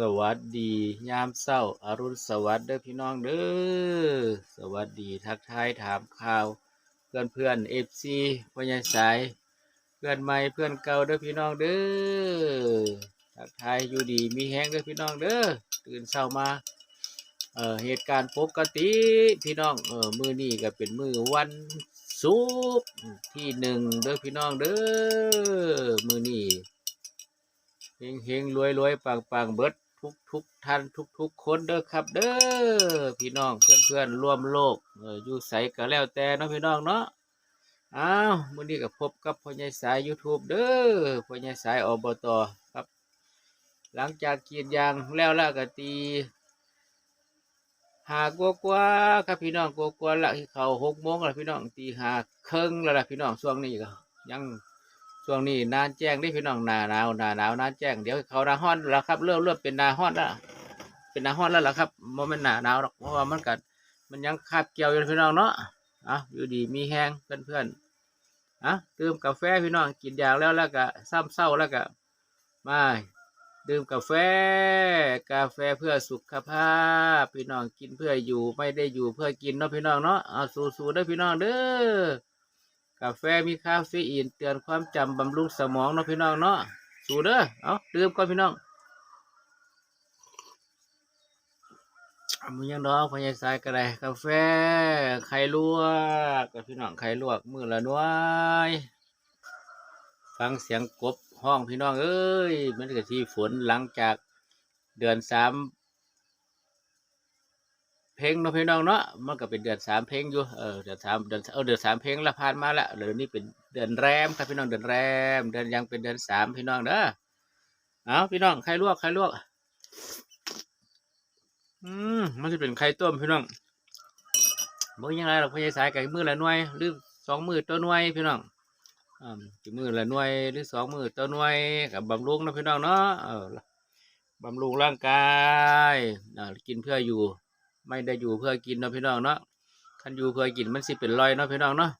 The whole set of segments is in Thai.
สวัสดียามเช้าอารุณสวัสดิ์เด้อพี่น้องเด้อสวัสดีทักทายถามข่าว เพื่อนเพื่อนเอฟซีพ่อใหญ่สาย เพื่อนใหม่เพื่อนเก่าเด้อพี่น้องเด้อทักทายอยู่ดีมีแห้งเด้อพี่น้องเด้อตื่นเช้ามาเอ่อเหตุการณ์ปกติพี่น้องเอ่อมือนี้ก็เป็นมือวันศุกร์ที่หนึ่งเด้อพี่น้องเด้อมือนี้เฮงเฮงรวยรวยปังปังเบิด ทุกทุกท่านทุกทุกคนเด้อครับ เด้อพี่น้องเพื่อนเพื่อนร่วมโลกเอออยู่ใสก็แล้วแต่เนาะพี่น้องเนาะอ้าวมื้อนี้ก็พบกับพ่อใหญ่สาย YouTube เด้อพ่อใหญ่สายอบตครับ หลังจากกรีดยางแล้วแล้วก็ตีหากว่ากว่าๆครับพี่น้องกว่ากว่าๆละที่เขาหกโมงแล้วพี่น้องตีหาครึ่งแล้วล่ะพี่น้องช่วงนี้ก็ยัง ช่วงนี้นานแจ้งได้พี่น้องหนาหนาวหนาหนาวนานแจ้งเดี๋ยวเขาหนาฮ้อนแล้วครับเริ่มเริ่มเป็นหนาฮ้อนแล้วเป็นหนาฮ้อนแล้วล่ะครับโมเป็นหนาหนาวหรอกเพราะว่ามันกัดมันยังคาบเกี่ยวอยู่พี่น้องเนาะอะอยู่ดีมีแห้งเพื่อนเพื่อนอะดื่มกาแฟพี่น้องกินยางแล้วแล้วก็ซ้ำเศร้าแล้วก็มาดื่มกาแฟ กาแฟเพื่อสุขภาพ พี่น้องกินเพื่ออยู่ไม่ได้อยู่เพื่อกินเนาะพี่น้องเนาะเอาสู้ๆเด้อพี่น้องเด้อ กาแฟมีคาเฟอีนเตือนความจำบำรุงสมองเนาะพี่น้องเนาะสูเด้อเอาดื่มก่อนพี่น้องอะมึงยังดอกพญายสายก็ได้กาแฟไข่ลวกกับพี่น้องไข่ลวกมือละน้อยฟังเสียงกบห้องพี่น้องเอ้ยมันก็ที่ฝนหลังจากเดือนสาม เพลงเนาะพี่น้องเนาะมันก็เป็นเดือนสามเพลงอยู่เออเดือนสามเดือนเออเดือนสามเพลงละผ่านมาแล้วเดี๋ยวนี้เป็นเดือนแรมครับพี่น้องเดือนแรม เดือนยังเป็นเดือนสามพี่น้องเด้อเอาพี่น้องใครลวกใครลวก อืมมันจะเป็นไข่ต้มพี่น้องบ่ยังไงหรอกพี่สายไก่มือละหน่วยหรือสองมือตัวหน่วยพี่น้องอ่าสิมือละหน่วยหรือสองมือตัวหน่วยกับบำรุงนะพี่น้องเนาะเออบำรุงร่างกายอ่ากินเพื่ออยู่ ไม่ได้อยู่เพื่อกินเนาะพี่น้องเนาะคันอยู่เพื่อกินมันสิเป็นรอยเนาะพี่น้องเนาะ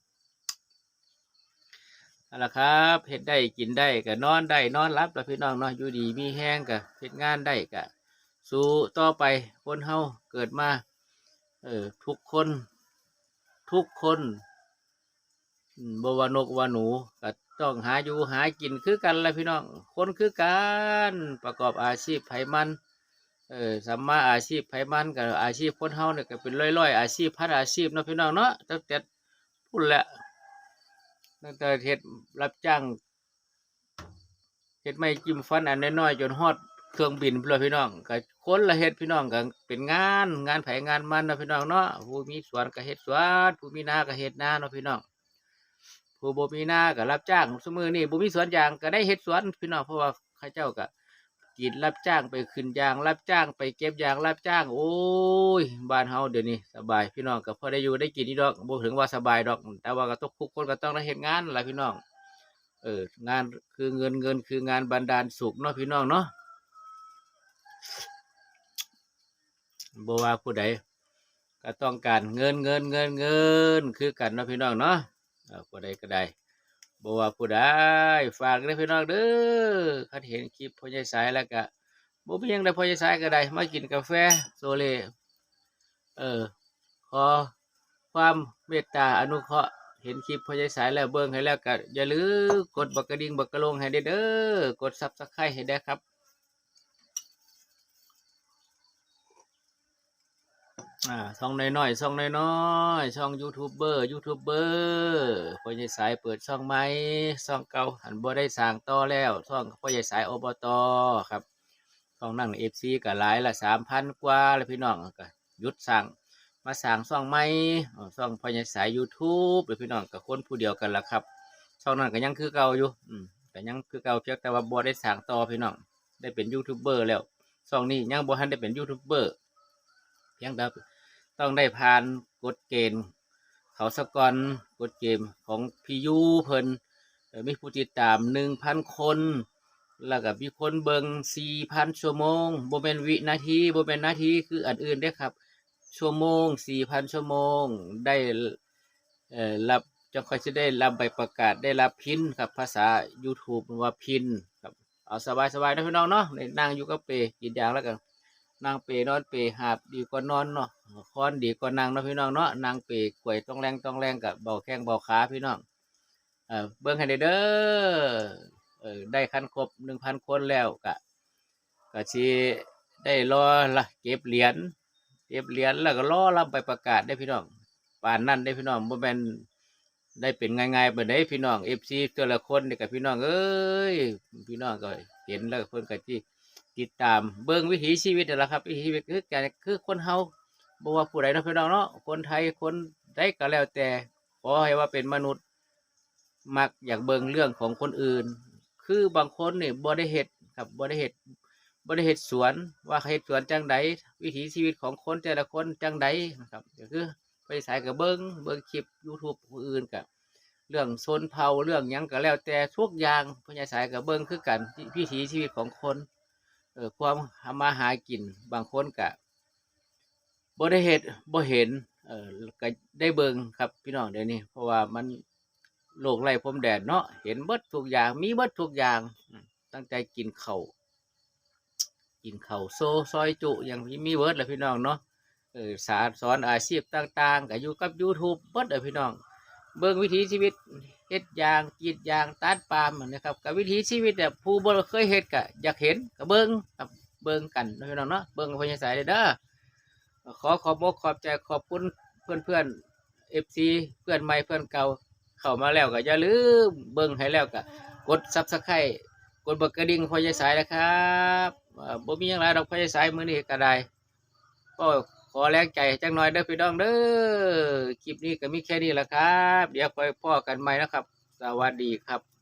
นั่นแหละครับเฮ็ดได้กินได้ก็นอนได้นอนรับแล้วพี่น้องเนาะอยู่ดีมีแห้งก็เฮ็ดงานได้ก็สู้ต่อไปคนเฮาเกิดมาเออทุกคน ทุกคนบวานกวาหนูก็ต้องหาอยู่หากินคือกันแหละพี่น้องคนคือกันประกอบอาชีพไผมัน เออสัมมาอาชีพไผมันกับอาชีพคนเฮาเนี่ยก็เป็นร้อยๆอาชีพพันอาชีพเนาะพี่น้องเนาะตั้งแต่พูดแหละตั้งแต่เฮ็ดรับจ้างเฮ็ดไม่จิ้มฟันอันน้อยๆจนฮอดเครื่องบินพุ่นล่ะพี่น้องก็คนละเฮ็ดพี่น้องก็เป็นงานงานไผงานมันเนาะพี่น้องเนาะผู้มีสวนก็เฮ็ดสวนผู้มีนาก็เฮ็ดนาเนาะพี่น้องผู้บ่มีนาก็รับจ้างซุมื้อนี้บ่มีสวนยางก็ได้เฮ็ดสวนพี่น้องเพราะว่าเขาเจ้าก็ กรีดรับจ้างไปขึ้นยาง รับจ้างไปเก็บยางรับจ้าง โอ้ยบ้านเฮาเดี๋ยวนี้สบายพี่น้องก็พอได้อยู่ได้กินนี่ดอกบ่ถึงว่าสบายดอก แต่ว่าก็ต้องทุกคนก็ต้องได้เฮ็ดงานล่ะพี่น้อง เอองานคือเงินเงินคืองานบันดาลสุขเนาะพี่น้องเนาะบ่ว่าผู้ใดก็ต้องการเงินเงินเงินเงินคือกันเนาะพี่น้องเนาะเออผู้ใดก็ได้ บ่ว่าผู้ใดฝากเด้อพี่น้องเด้อคันเห็นคลิปพ่อใหญ่สายแล้วก็บ่มีหยังได้พ่อใหญ่สายก็ได้มากินกาแฟโซเลเออขอความเมตตาอนุเคราะห์เห็นคลิปพ่อใหญ่สายแล้วเบิ่งให้แล้วก็อย่าลืมกดบักกระดิ่งบักกระโลงให้ได้เด้อกด Subscribe ให้ได้ครับอ่าช่องน้อยๆช่องน้อยๆช่องยูทูบเบอร์ยูทูบเบอร์ พ่อใหญ่สายเปิดช่องใหมช่องเก่าหันบ่ได้สร้างต่อแล้วช่องพ่อใหญ่สายอบตครับช่องนั่งเอฟซีก็หลายละสามพันกว่าแล้วพี่น้องก็หยุดสร้างมาสร้างช่องใหมช่องพ่อใหญ่สายยูทูบเลยพี่น้องกับคนผู้เดียวกันละครับช่องนั้นก็ยังคือเก่าอยู่อืมแต่ยังคือเก่าเพียงแต่ว่าบ่ได้สร้างต่อพี่น้องได้เป็นยูทูบเบอร์แล้วช่องนี้ยังบ่ทันได้เป็นยูทูบเบอร์เพียงแต่ต้องได้ผ่านกฎเกณฑ์ เขาสกอนกฎเกณฑ์ของพียูเพิ่นมีผู้ติดตามหนึ่งพันคน แล้วก็มีคนเบิงสี่พันชั่วโมงบ่เป็นวินาทีบ่เป็นนาทีคืออันอื่นได้ครับ ชั่วโมงสี่พันชั่วโมงได้เอ่อรับจังค่อยจะได้รับใบประกาศได้รับพินครับภาษา YouTube ว่าพินครับเอาสบายๆนะพี่น้องเนาะนั่งอยู่กับเปกินยางแล้วกัน นั่งเปนอนเปหาบดีกว่านอนเนาะคอนดีกว่านั่งเนาะพี่น้องเนาะนั่งเปกวยต้องแรงต้องแรงกับเบาแข้งเบาขาพี่น้องเออเบิ่งให้ได้เด้อได้คันครบหนึ่งพันคนแล้วกะก็สิได้รอละเก็บเหรียญเก็บเหรียญแล้วก็รอรับใบประกาศได้พี่น้องป่านนั้นได้พี่น้องบ่แม่นได้เป็นง่ายๆไปได้พี่น้องเอฟซีแต่ละคนนี่กับพี่น้องเอ้ยพี่น้องก็เห็นแล้วเพิ่นก็ที่ ติดตามเบิ่งวิถีชีวิตนั่แหละครับวิถีชีวิตคือการคือคนเฮาบ่ว่าผู้ใดนะพี่น้องเนาะคนไทยคนใดก็แล้วแต่ขอให้ว่าเป็นมนุษย์ มักอยากเบิ่งเรื่องของคนอื่น คือบางคนนี่บ่ได้เฮ็ดครับบ่ได้เฮ็ดบ่ได้เฮ็ดสวนว่าเขาเฮ็ดสวนจังใดวิถีชีวิตของคนแต่ละคนจังใดนะครับก็คือไปสายกับเบิ้งเบิ้งคลิป YouTube ผู้อื่นกับเรื่องโซนเผาเรื่องยังก็แล้วแต่ทุกอย่างพญาสายกับเบิ้งคือกันวิถีชีวิตของคน เออความมาหากิน บางคนกะบ่ได้เห็ดบ่เห็น เออก็ได้เบิงครับพี่น้องเดี๋ยวนี้ เพราะว่ามันโลกไร้พรมแดนเนาะเห็นเบิดทุกอย่าง มีเบิดทุกอย่าง ตั้งใจกินเขาวกินเข่าโซซอยจุอย่างมีเบิดแหละพี่น้องเนาะเออสอนสอนอาชีพต่างๆก็อยู่กับ YouTube เบิดเด้อพี่น้อง เบิ่งวิถีชีวิต เฮ็ดยางกรีดยางตัดปาล์มนะครับกับวิถีชีวิตแบบผู้บ่เคยเฮ็ดก็อยากเห็นก็เบิ่งครับเบิ่งกันเนาะพี่น้องเนาะเบิ่งพญาสายเด้อเด้อขอขอบอกขอบใจขอบคุณเพื่อนเพื่อนเอฟซีเพื่อนใหม่เพื่อนเก่าเข้ามาแล้วก็อย่าลืมเบิ่งให้แล้วก็กดซับสไครต์กดบักกระดิ่งพญาสายนะครับบ่มีหยังหลายดอกพญาสายมื้อนี้ก็ได้ก็ ขอแรงใจจังหน่อยเด้อพี่น้องเด้อคลิปนี้ก็มีแค่นี้แหละครับ เดี๋ยวคอยพ่อกันใหม่นะครับ สวัสดีครับ